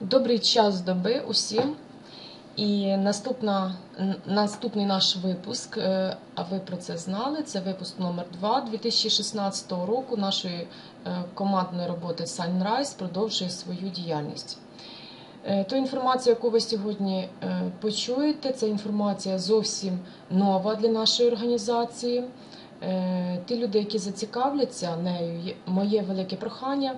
Добрий час доби усім. І наступна, наступний наш випуск, е, а ви про це знали, це випуск номер 2 2016 року нашої е, командної роботи Sunrise продовжує свою діяльність. Е, Ту інформацію, яку ви сьогодні почуєте, це інформація зовсім нова для нашої організації. Ті люди, які зацікавляться нею, моє велике прохання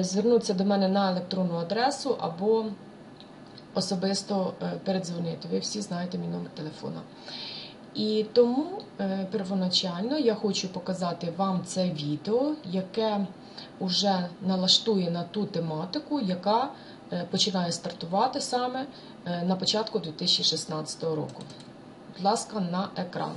звернутися до мене на електронну адресу або особисто е, передзвонити. Ви всі знаєте мій номер телефона. І тому е, первоначально я хочу показати вам це відео, яке вже налаштує на ту тематику, яка е, починає стартувати саме е, на початку 2016 року. Будь ласка, на екран.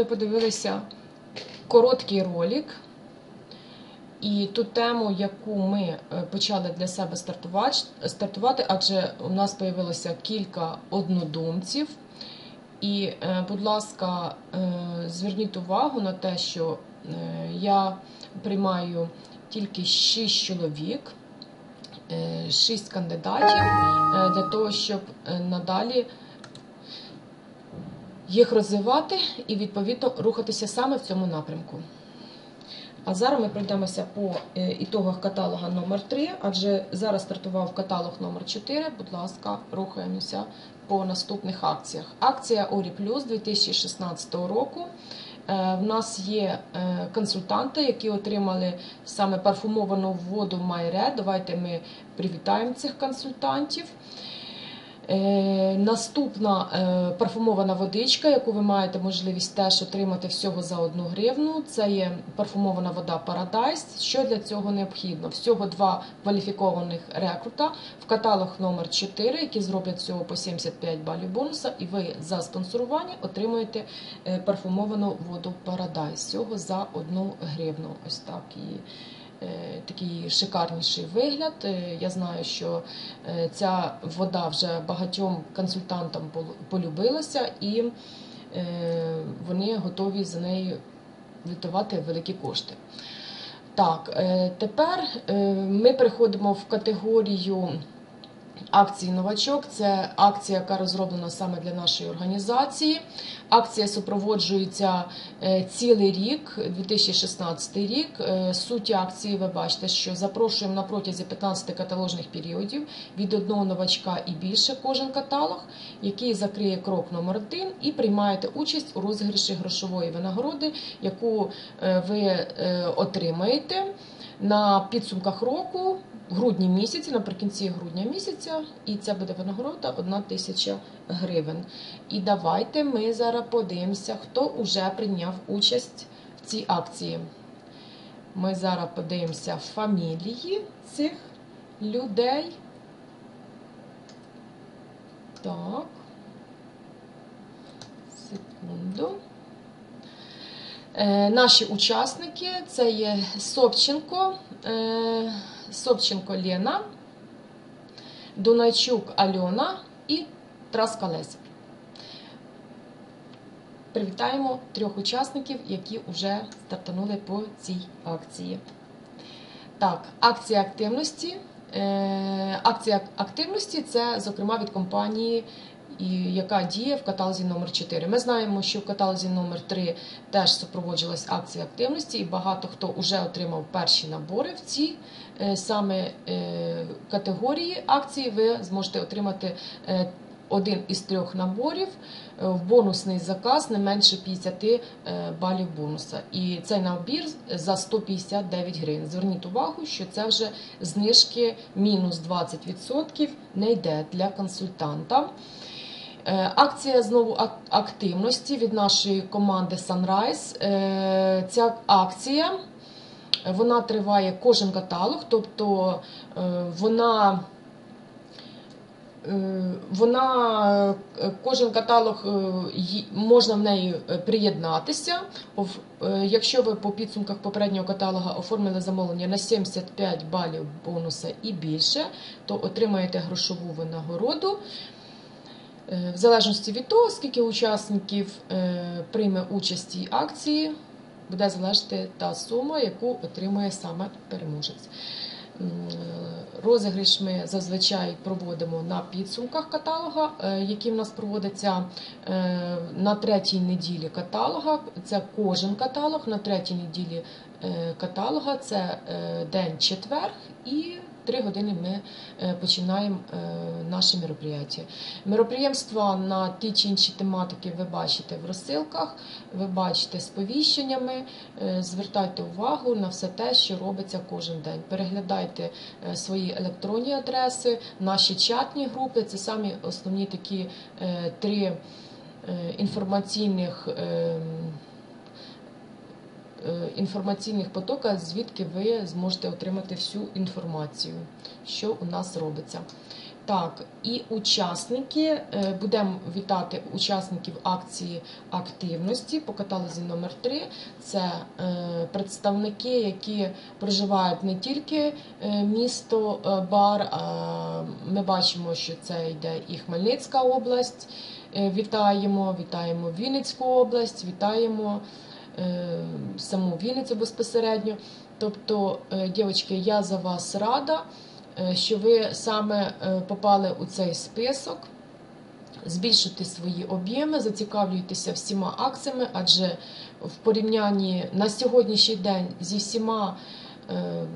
Ви подивилися короткий ролик і ту тему, яку ми е, почали для себе стартувати, адже у нас з'явилося кілька однодумців. І, е, будь ласка, е, зверніть увагу на те, що я приймаю тільки 6 чоловік, 6 кандидатів для того, щоб надалі їх розвивати і відповідно рухатися саме в цьому напрямку. А зараз ми пройдемося по е, ітогах каталога номер 3 адже зараз стартував каталог номер 4 Будь ласка, рухаємося по наступних акціях. Акція Орі Плюс 2016 року. Е, В нас є е, консультанти, які отримали саме парфумовану воду Майре. Давайте ми привітаємо цих консультантів. Е, Наступна е, парфумована водичка, яку ви маєте можливість теж отримати всього за одну гривну. Це є парфумована вода Paradise. Що для цього необхідно? Всього два кваліфікованих рекрута в каталог номер 4 які зроблять всього по 75 балів бонуса, і ви за спонсорування отримуєте е, парфумовану воду Paradise. Всього за одну гривну. Ось так е, такий шикарніший вигляд. Е, Я знаю, що е, ця вода вже багатьом консультантам полюбилася, і е, вони готові за нею віддавати великі кошти. Так, е, тепер е, ми переходимо в категорію акції Новачок. Це акція, яка розроблена саме для нашої організації. Акція супроводжується е, цілий рік, 2016 рік. Е, Суть акції ви бачите, що запрошуємо на протязі 15 каталожних періодів від одного новачка і більше кожен каталог, який закриє крок номер один, і приймаєте участь у розіграші грошової винагороди, яку е, ви отримаєте на підсумках року. В грудні місяці, наприкінці грудня місяця, і це буде винагорода 1 тисяча гривень. І давайте ми зараз подивимося, хто вже прийняв участь в цій акції. Ми зараз подивимося фамілії цих людей. Так. Секунду. Е, наші учасники це є Собченко, е, Собченко Лена, Дунайчук Альона і Траскалес. Привітаємо трьох учасників, які вже стартанули по цій акції. Так, акція активності. Е, Акція активності це, зокрема, від компанії, і- яка діє в каталозі номер 4 Ми знаємо, що в каталозі номер 3 теж супроводжувалась акція активності, і багато хто вже отримав перші набори в ці е, саме е, категорії акцій. Ви зможете отримати е, один із трьох наборів в бонусний заказ не менше 50 е, балів бонуса. І цей набір за 159 гривень. Зверніть увагу, що це вже знижки мінус 20% не йде для консультанта. Е, Акція знову активності від нашої команди Sunrise. Е, Ця акція вона триває кожен каталог, тобто е, вона. Вона кожен каталог можна в неї приєднатися. Якщо ви по підсумках попереднього каталога оформили замовлення на 75 балів бонуса і більше, то отримаєте грошову винагороду. Е, В залежності від того, скільки учасників е, прийме участь в акції, буде залежати та сума, яку отримує саме переможець. Е, Розіграш ми зазвичай проводимо на підсумках каталога, які в нас проводяться на третій неділі каталога. Це кожен каталог на третій неділі каталога. Це е, день четвер і три години ми е, починаємо е, наші мероприятия. Мероприємства на ті чи інші тематики ви бачите в розсилках, ви бачите сповіщеннями. Е, Звертайте увагу на все те, що робиться кожен день. Переглядайте е, свої електронні адреси, наші чатні групи. Це самі основні такі е, три е, інформаційних. Е, Інформаційних потока, звідки ви зможете отримати всю інформацію, що у нас робиться. Так, і учасники е, будемо вітати учасників акції активності по каталозі номер 3 Це е, представники, які проживають не тільки місто Бар. Ми бачимо, що це йде і Хмельницька область. Вітаємо, вітаємо Вінницьку область, вітаємо саму Вінницю безпосередньо. Тобто, е, дівчатки, я за вас рада, е, що ви саме е, попали у цей список. Збільшуйте свої об'єми, зацікавлюйтеся всіма акціями, адже в порівнянні на сьогоднішній день зі всіма е,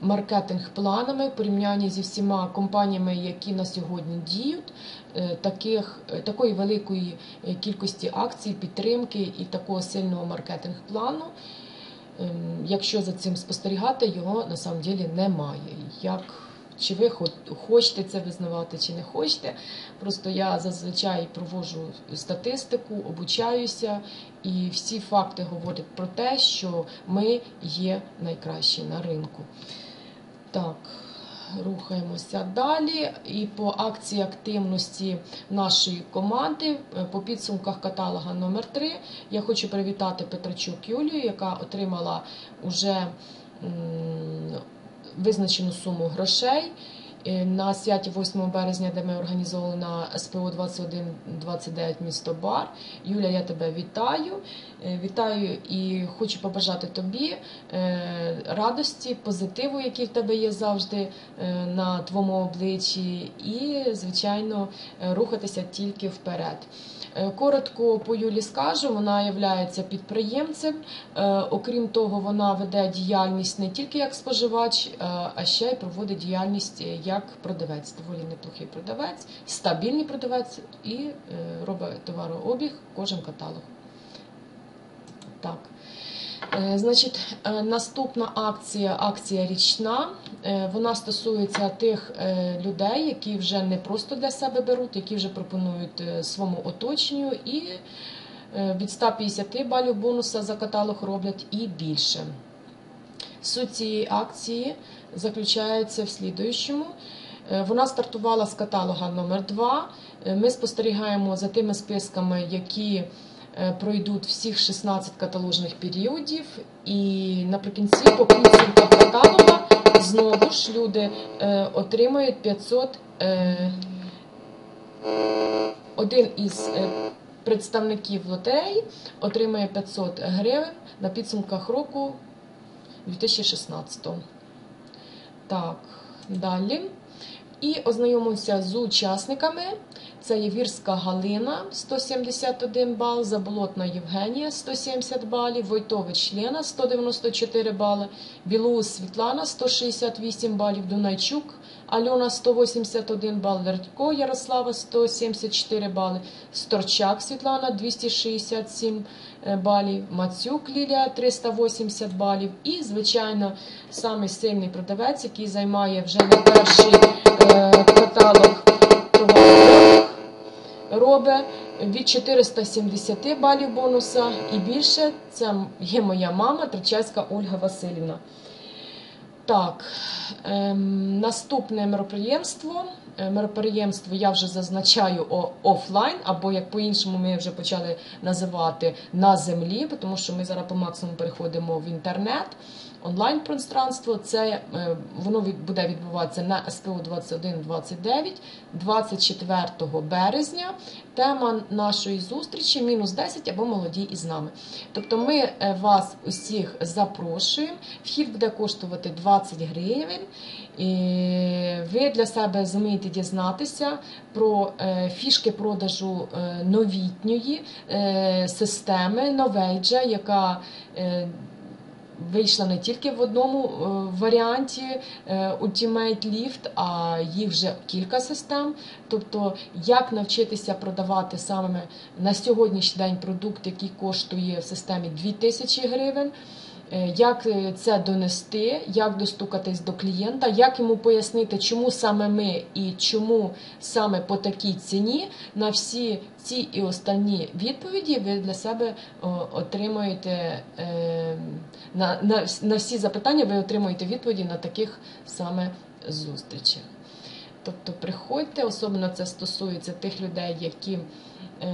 маркетинг-планами, в порівнянні зі всіма компаніями, які на сьогодні діють, е, таких, е, такої великої е, кількості акцій, підтримки і такого сильного маркетинг-плану. ем, Якщо за цим спостерігати, його на самом ділі немає. Як чи ви хо- хочете це визнавати, чи не хочете. Просто я зазвичай проводжу статистику, обучаюся, і всі факти говорять про те, що ми є найкращі на ринку. Так, рухаємося далі. І по акції активності нашої команди е, по підсумках каталога номер 3 я хочу привітати Петрачук Юлію, яка отримала уже визначену суму грошей. На святі 8 березня, де ми організовували на СПО 2129 місто Бар. Юля, я тебе вітаю. Е, Вітаю і хочу побажати тобі е, радості, позитиву, який в тебе є завжди е, на твоєму обличчі, і, звичайно, рухатися тільки вперед. Е, Коротко по Юлі скажу, вона є підприємцем. Е, Окрім того, вона веде діяльність не тільки як споживач, е, а ще й проводить діяльність як продавець. Доволі неплохий продавець, стабільний продавець і робить товарообіг кожен каталог. Так. Е, Значить, е, наступна акція, акція річна. Е, Вона стосується тих людей, які вже не просто для себе беруть, які вже пропонують своєму оточенню і від 150 балів бонуса за каталог роблять і більше. Суть цієї акції заключається в слідуючому. Вона стартувала з каталога номер 2 Ми спостерігаємо за тими списками, які пройдуть всіх 16 каталожних періодів. І наприкінці, по підсумках каталога, знову ж люди е, отримують 500. Е, один із е, представників лотереї отримує 500 гривень на підсумках року 2016. Так, далі. І ознайомився з учасниками. Це є Вірська Галина 171 бал, Заболотна Євгенія 170 балів, Войтович Лена 194 бали, Білоус Світлана 168 балів, Дунайчук Альона 181 бал, Вертько Ярослава 174 бали, Сторчак Світлана 267 е, балів, Мацюк Лілія 380 балів. І, звичайно, самий сильний продавець, який займає вже не перший е, каталог товарів, робить від 470 балів бонуса і більше. Це є моя мама, Тричайська Ольга Васильівна. Так, ем, наступне мероприємство. Е, Мероприємство я вже зазначаю офлайн, або як по-іншому ми вже почали називати на землі, тому що ми зараз по максимуму переходимо в інтернет. Онлайн пространство це е, воно буде відбуватися на СПО 2129 24 березня. Тема нашої зустрічі мінус 10 або молоді із нами. Тобто ми е, вас усіх запрошуємо. Вхід буде коштувати 20 гривень. Ви для себе зумієте дізнатися про е, фішки продажу е, новітньої е, системи Новейджа, яка Вийшла не тільки в одному варіанті Ultimate Lift, а їх вже кілька систем. Тобто, як навчитися продавати саме на сьогоднішній день продукт, який коштує в системі 2000 гривень. Е, Як е, це донести, як достукатись до клієнта, як йому пояснити, чому саме ми і чому саме по такій ціні, на всі ці і останні відповіді ви для себе отримуєте е, на, на, на всі запитання, ви отримуєте відповіді на таких саме зустрічах. Тобто приходьте, особливо це стосується тих людей, які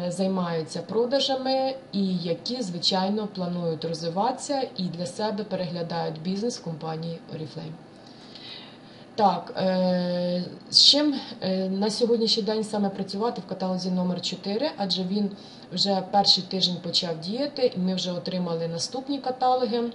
займаються продажами і які, звичайно, планують розвиватися і для себе переглядають бізнес компанії Oriflame. Так, е, з чим е, на сьогоднішній день саме працювати в каталозі номер 4 адже він вже перший тиждень почав діяти, і ми вже отримали наступні каталоги.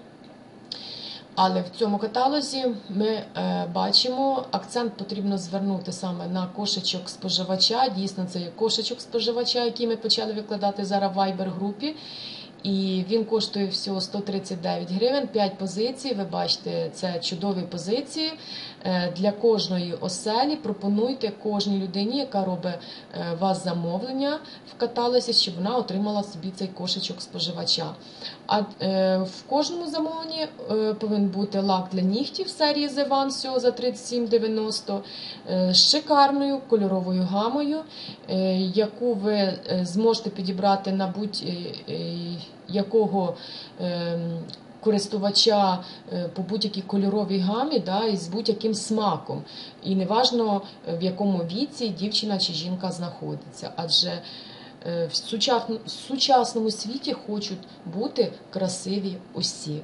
Але в цьому каталозі ми е, бачимо, акцент потрібно звернути саме на кошечок споживача. Дійсно, це є кошечок споживача, який ми почали викладати зараз в Viber групі. І він коштує всього 139 гривень, 5 позицій. Ви бачите, це чудові позиції. Е, Для кожної оселі пропонуйте кожній людині, яка робить е, вас замовлення в каталозі, щоб вона отримала собі цей кошечок споживача. А е, в кожному замовленні повинен бути лак для нігтів серії The One всього за 37,90 е, з шикарною кольоровою гамою, яку ви зможете підібрати на будь-якого користувача е, по будь-якій кольоровій гамі да, і з будь-яким смаком. І неважно е, в якому віці дівчина чи жінка знаходиться. Адже е, в сучасному світі хочуть бути красиві усі.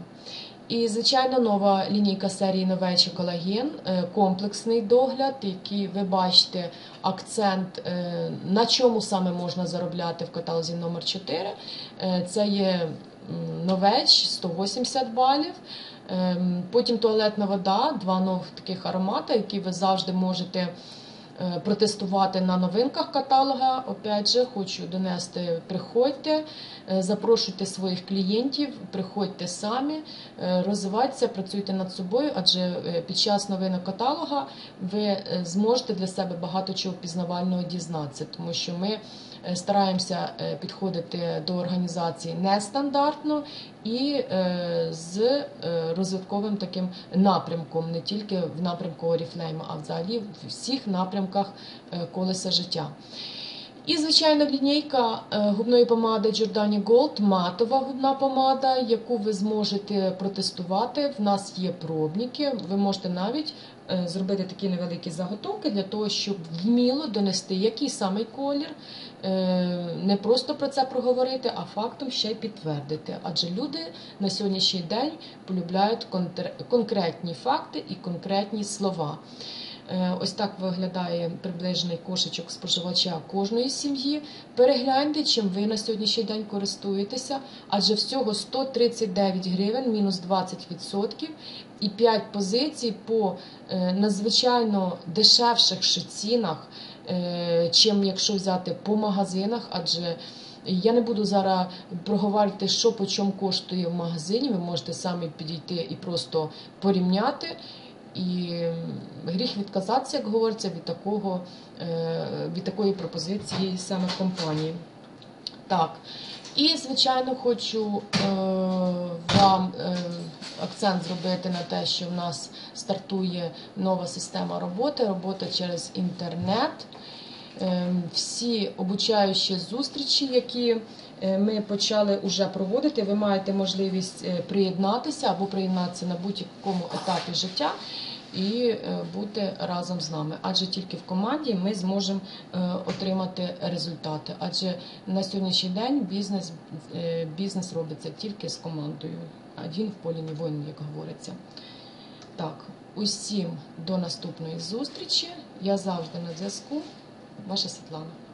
І, звичайно, нова лінійка серії Новечий колаген, е, комплексний догляд, який ви бачите акцент, е, на чому саме можна заробляти в каталозі номер 4 Е, Це є новеч 180 балів. Ем, Потім туалетна вода, два нових таких аромати, які ви завжди можете протестувати на новинках каталога. Опять же, хочу донести, приходьте, е, запрошуйте своїх клієнтів, приходьте самі, е, розвивайтеся, працюйте над собою, адже е, під час новинок каталога ви е, зможете для себе багато чого пізнавального дізнатися, тому що ми е, стараємося е, підходити до організації нестандартно і е, з е, розвитковим таким напрямком, не тільки в напрямку Оріфлейма, а взагалі в всіх напрямках е, колеса життя. І, звичайно, лінійка е, губної помади Giordani Gold, матова губна помада, яку ви зможете протестувати. В нас є пробники. Ви можете навіть е, зробити такі невеликі заготовки для того, щоб вміло донести, який саме колір, Е, не просто про це проговорити, а фактом ще й підтвердити. Адже люди на сьогоднішній день полюбляють конкретні факти і конкретні слова. Е, Ось так виглядає приближений кошечок споживача кожної сім'ї. Перегляньте, чим ви на сьогоднішній день користуєтеся, адже всього 139 гривень, мінус 20%, і 5 позицій по е, надзвичайно дешевших цінах, е, чим якщо взяти по магазинах, адже я не буду зараз проговорити, що по чому коштує в магазині. Ви можете самі підійти і просто порівняти. І гріх відказатися, як говориться, від такого е, від такої пропозиції саме компанії. Так. І, звичайно, хочу е, вам е, акцент зробити на те, що в нас стартує нова система роботи, робота через інтернет. Е, всі обучаючі зустрічі, які ми почали вже проводити, ви маєте можливість е, приєднатися або приєднатися на будь-якому етапі життя і е, бути разом з нами. Адже тільки в команді ми зможемо е, отримати результати. Адже на сьогоднішній день бізнес, е, бізнес робиться тільки з командою. Один в полі не воїн, як говориться. Так, усім до наступної зустрічі. Я завжди на зв'язку. Ваша Світлана.